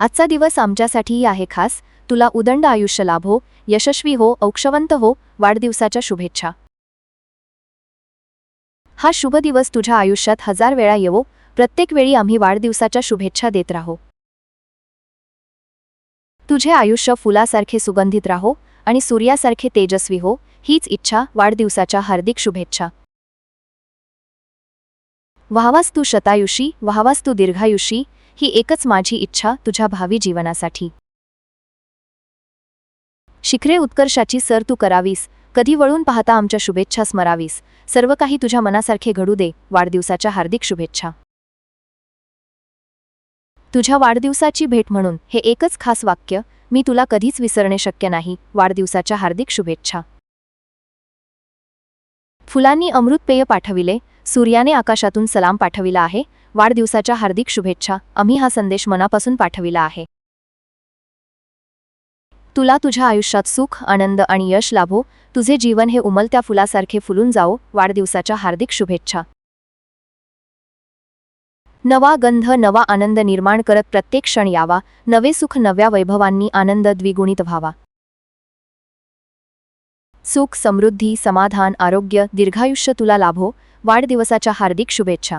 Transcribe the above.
आजचा दिवस आमच्यासाठीही आहे खास. तुला उदंड आयुष्य लाभो. यशस्वी हो औक्षवंत हो. वाढदिवसाच्या शुभेच्छा. हा शुभ दिवस तुझ्या आयुष्यात हजार वेळा येवो. प्रत्येक वेळी आम्ही वाढदिवसाच्या शुभेच्छा देत राहो. तुझे आयुष्य फुलासारखे सुगंधित राहो आणि सूर्यासारखे तेजस्वी हो. हीच इच्छा वाढदिवसाच्या हार्दिक शुभेच्छा. व्हावास तू शतायुषी व्हावास तू दीर्घायुषी ही एकच माझी इच्छा तुझ्या भावी जीवनासाठी. शिखरे उत्कर्षाची सर तू करावीस. कधी वळून पाहता आमच्या शुभेच्छा स्मरावीस. सर्व काही तुझ्या मनासारखे घडू दे. वाढदिवसाच्या हार्दिक शुभेच्छा. तुझ्या वाढदिवसाची भेट म्हणून हे एकच खास वाक्य मी तुला कधीच विसरणे शक्य नाही. वाढदिवसाच्या हार्दिक शुभेच्छा. फुलांनी अमृतपेय पाठविले. सूर्याने आकाशातून सलाम पाठविला आहे. वाढदिवसाच्या हार्दिक शुभेच्छा. आम्ही हा संदेश मनापासून पाठविला आहे. तुला तुझ्या आयुष्यात सुख आनंद आणि यश लाभो. तुझे जीवन हे उमलत्या फुलासारखे फुलून जाओ वाढदिवसाच्या हार्दिक शुभेच्छा. नवा गंध नवा आनंद निर्माण करत प्रत्येक क्षण यावा. नवे सुख नव्या वैभवांनी आनंद द्विगुणित व्हावा. सुख समृद्धी समाधान आरोग्य दीर्घायुष्य तुला लाभो. वाढदिवसाच्या हार्दिक शुभेच्छा.